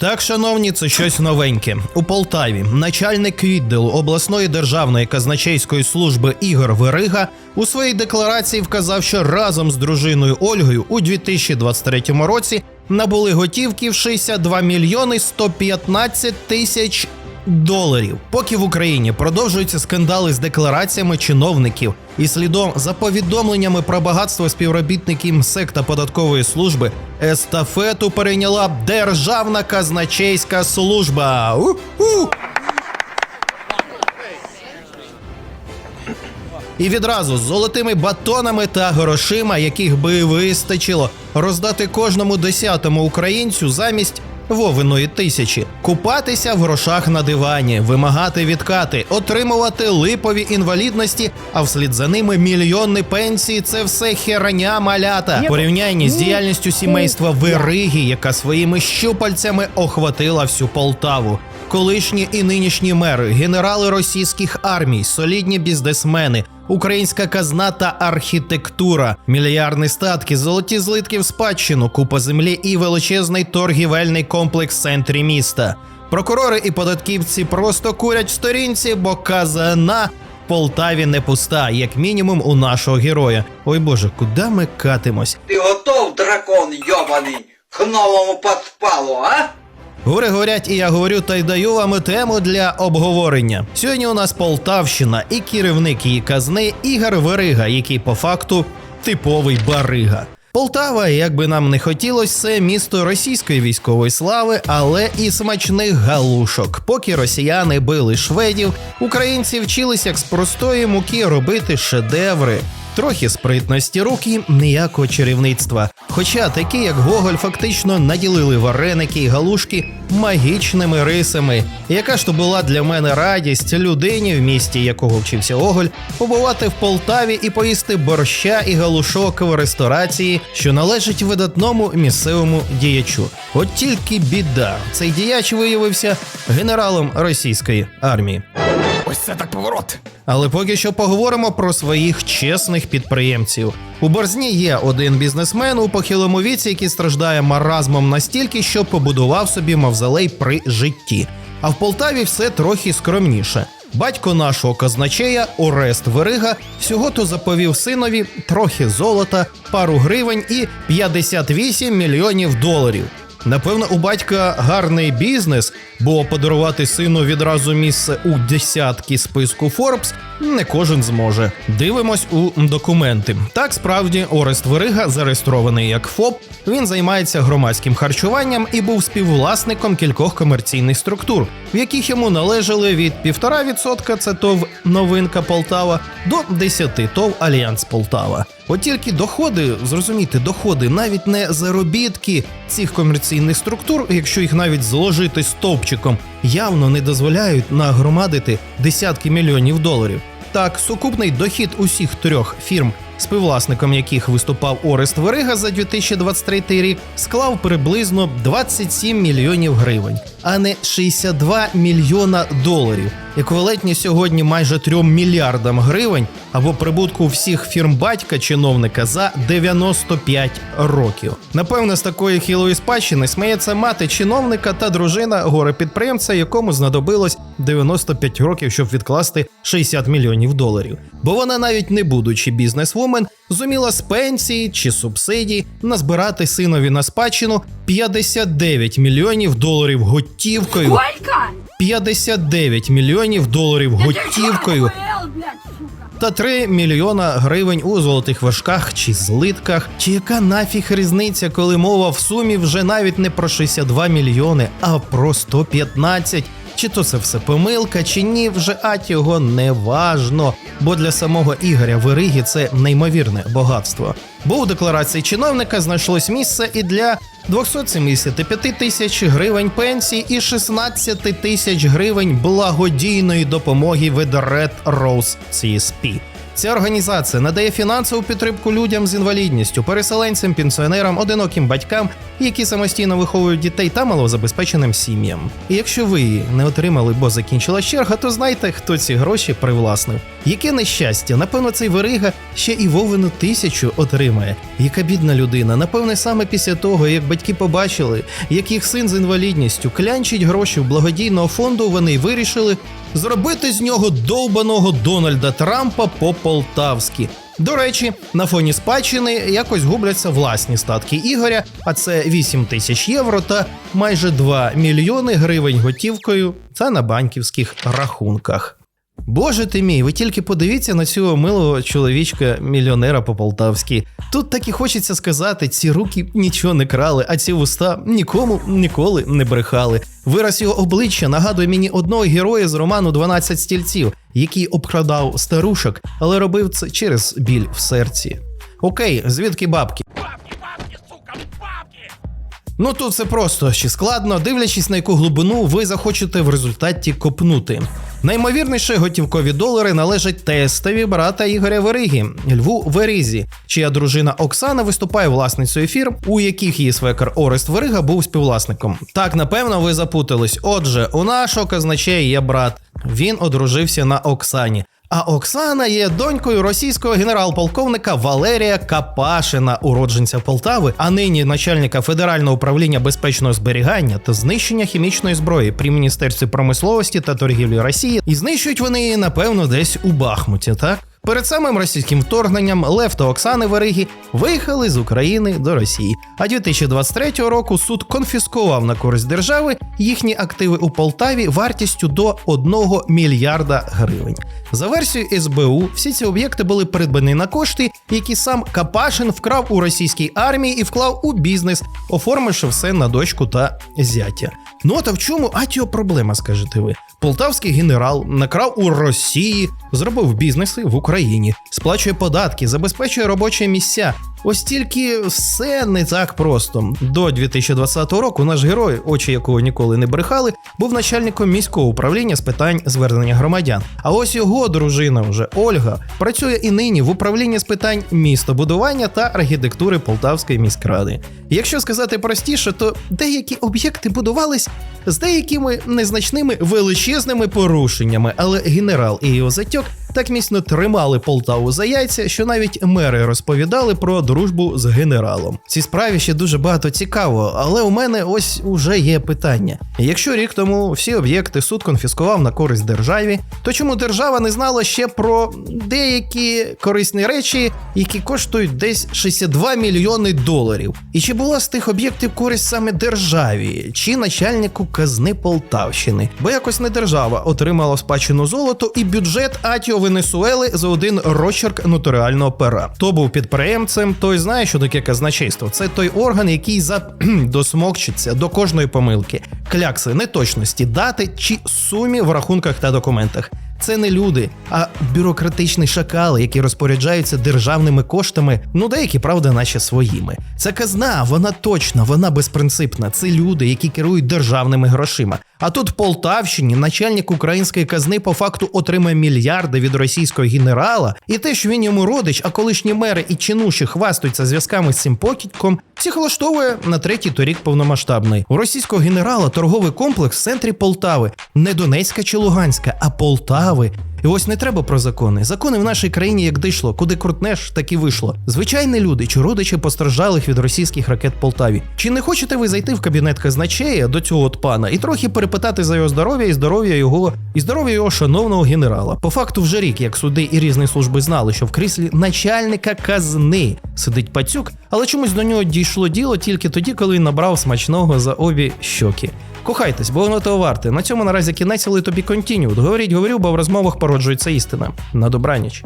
Так, шановні, це щось новеньке. У Полтаві начальник відділу обласної державної казначейської служби Ігор Верига у своїй декларації вказав, що разом з дружиною Ольгою у 2023 році набули готівки в 62 мільйони 115 тисяч доларів. Поки в Україні продовжуються скандали з деклараціями чиновників і слідом за повідомленнями про багатство співробітників МСЕК та податкової служби, естафету перейняла Державна казначейська служба. У-ху! І відразу з золотими батонами та грошима, яких би вистачило роздати кожному десятому українцю замість Вовиної тисячі, купатися в грошах на дивані, вимагати відкати, отримувати липові інвалідності, а вслід за ними мільйонні пенсії це все херня малята. Порівнянні з діяльністю сімейства Вериги, яка своїми щупальцями охватила всю Полтаву Колишні і нинішні мери, генерали російських армій, солідні бізнесмени, українська казна та архітектура, мільярдні статки, золоті злитки в спадщину, купа землі і величезний торгівельний комплекс в центрі міста. Прокурори і податківці просто курять в сторінці, бо казана в Полтаві не пуста, як мінімум у нашого героя. Ой боже, куди ми катимось? Ты готов, дракон ёбаный, к новому подпалу, а? Гори говорять, і я говорю, та й даю вам тему для обговорення. Сьогодні у нас Полтавщина і керівник її казни Ігор Верига, який по факту типовий барига. Полтава, як би нам не хотілося, це місто російської військової слави, але і смачних галушок. Поки росіяни били шведів, українці вчились як з простої муки робити шедеври. Трохи спритності рук і ніякого чарівництва. Хоча такі, як Гоголь, фактично наділили вареники і галушки магічними рисами. Яка ж то була для мене радість людині, в місті якого вчився Гоголь, побувати в Полтаві і поїсти борща і галушок в ресторації, що належить видатному місцевому діячу. От тільки біда, цей діяч виявився генералом російської армії. Ось це так поворот. Але поки що поговоримо про своїх чесних підприємців. У Борзні є один бізнесмен у похилому віці, який страждає маразмом настільки, що побудував собі мавзолей при житті. А в Полтаві все трохи скромніше. Батько нашого казначея Орест Верига всього то заповів синові трохи золота, пару гривень і 58 мільйонів доларів. Напевно, у батька гарний бізнес, бо подарувати сину відразу місце у десятки списку Forbes не кожен зможе. Дивимось у документи. Так, справді, Орест Верига зареєстрований як ФОП. Він займається громадським харчуванням і був співвласником кількох комерційних структур, в яких йому належали від 1,5% це ТОВ Новинка Полтава до 10 ТОВ Альянс Полтава. От тільки доходи, зрозумійте, доходи, навіть не заробітки цих комерційних структур, якщо їх навіть зложити стовпчиком, явно не дозволяють нагромадити десятки мільйонів доларів. Так, сукупний дохід усіх трьох фірм, співвласником яких виступав Орест Верига за 2023 рік, склав приблизно 27 мільйонів гривень, а не 62 мільйона доларів, еквівалентні сьогодні майже 3 мільярдам гривень або прибутку всіх фірм батька чиновника за 95 років. Напевне, з такої хілої спадщини сміється мати чиновника та дружина горе-підприємця, якому знадобилось 95 років, щоб відкласти 60 мільйонів доларів. Бо вона, навіть не будучи бізнесвумен, зуміла з пенсії чи субсидій назбирати синові на спадщину 59 мільйонів доларів готівкою. Сколько? 59 мільйонів доларів готівкою та 3 мільйона гривень у золотих важках чи злитках. Чи яка нафіг різниця, коли мова в сумі вже навіть не про 62 мільйони, а про 115? Чи то це все помилка, чи ні, вже ать його не важно. Бо для самого Ігоря Вериги це неймовірне багатство. Бо у декларації чиновника знайшлось місце і для 275 тисяч гривень пенсії і 16 тисяч гривень благодійної допомоги від Red Rose CSP. Ця організація надає фінансову підтримку людям з інвалідністю, переселенцям, пенсіонерам, одиноким батькам, які самостійно виховують дітей та малозабезпеченим сім'ям. І якщо ви не отримали, бо закінчила черга, то знайте, хто ці гроші привласнив. Яке нещастя, напевно, цей верига ще і Вовину тисячу отримає. Яка бідна людина, напевне, саме після того, як батьки побачили, як їх син з інвалідністю клянчить гроші в благодійного фонду, вони вирішили зробити з нього довбаного Дональда Трампа по-полтавськи. До речі, на фоні спадщини якось губляться власні статки Ігоря, а це 8 тисяч євро та майже 2 мільйони гривень готівкою. та на банківських рахунках. Боже ти мій, ви тільки подивіться на цього милого чоловічка мільйонера по-полтавськи. Тут так і хочеться сказати: ці руки нічого не крали, а ці вуста нікому ніколи не брехали. Вираз його обличчя нагадує мені одного героя з роману «12 стільців, який обкрадав старушок, але робив це через біль в серці. Окей, звідки бабки? Ну тут все просто чи складно, дивлячись на яку глибину ви захочете в результаті копнути. Наймовірніше готівкові долари належать тестові брата Ігоря Веригі, Льву Веризі, чия дружина Оксана виступає власницею фірм, у яких її свекар Орест Верига був співвласником. Так, напевно, ви запутались. Отже, у нашого казначея є брат. Він одружився на Оксані. А Оксана є донькою російського генерал-полковника Валерія Капашина, уродженця Полтави, а нині начальника Федерального управління безпечного зберігання та знищення хімічної зброї при міністерстві промисловості та торгівлі Росії. І знищують вони її, напевно, десь у Бахмуті, так? Перед самим російським вторгненням Лев та Оксани Вериги виїхали з України до Росії. А 2023 року суд конфіскував на користь держави їхні активи у Полтаві вартістю до 1 мільярда гривень. За версією СБУ, всі ці об'єкти були придбані на кошти, які сам Капашин вкрав у російській армії і вклав у бізнес, оформивши все на дочку та зятя. Ну а та в чому атіо проблема, скажете ви? Полтавський генерал накрав у Росії, зробив бізнеси в Україні, сплачує податки, забезпечує робочі місця. Ось тільки все не так просто. До 2020 року наш герой, очі якого ніколи не брехали, був начальником міського управління з питань звернення громадян. А ось його дружина, вже Ольга, працює і нині в управлінні з питань містобудування та архітектури Полтавської міськради. Якщо сказати простіше, то деякі об'єкти будувались з деякими незначними величезними порушеннями, але генерал і його затьок так міцно тримали Полтаву за яйця, що навіть мери розповідали про дружбу з генералом. Цій справі ще дуже багато цікаво, але у мене ось уже є питання: якщо рік тому всі об'єкти суд конфіскував на користь державі, то чому держава не знала ще про деякі корисні речі, які коштують десь 62 мільйони доларів? І чи була з тих об'єктів користь саме державі чи начальнику казни Полтавщини? Бо якось не держава отримала спадщину золото і бюджет Атіо Венесуели за один розчерк нотаріального пера. Хто був підприємцем, той знає, що таке казначейство. Це той орган, який за досмокчиться до кожної помилки, клякси, неточності, дати чи сумі в рахунках та документах. Це не люди, а бюрократичні шакали, які розпоряджаються державними коштами, ну деякі, правда, наче своїми. Це казна, вона точна, вона безпринципна. Це люди, які керують державними грошима. А тут Полтавщині начальник української казни по факту отримає мільярди від російського генерала, і те, що він йому родич, а колишні мери і чинуші хвастаються зв'язками з цим покідьком, всіх влаштовує на третій торік повномасштабний. У російського генерала торговий комплекс в центрі Полтави, не Донецька чи Луганська, а Полтави. І ось не треба про закони. Закони в нашій країні як дійшло, куди крутнеш, так і вийшло. Звичайні люди чи родичі постраждалих від російських ракет Полтаві. Чи не хочете ви зайти в кабінет казначея до цього от пана і трохи перепитати за його здоров'я і здоров'я його і здоров'я його шановного генерала? По факту, вже рік, як суди і різні служби знали, що в кріслі начальника казни сидить пацюк, але чомусь до нього дійшло діло тільки тоді, коли він набрав смачного за обі щоки. Кохайтесь, бо воно того варте. На цьому наразі кінець, але тобі континю. Говоріть, говорю, бо в розмовах породжується істина. На добраніч.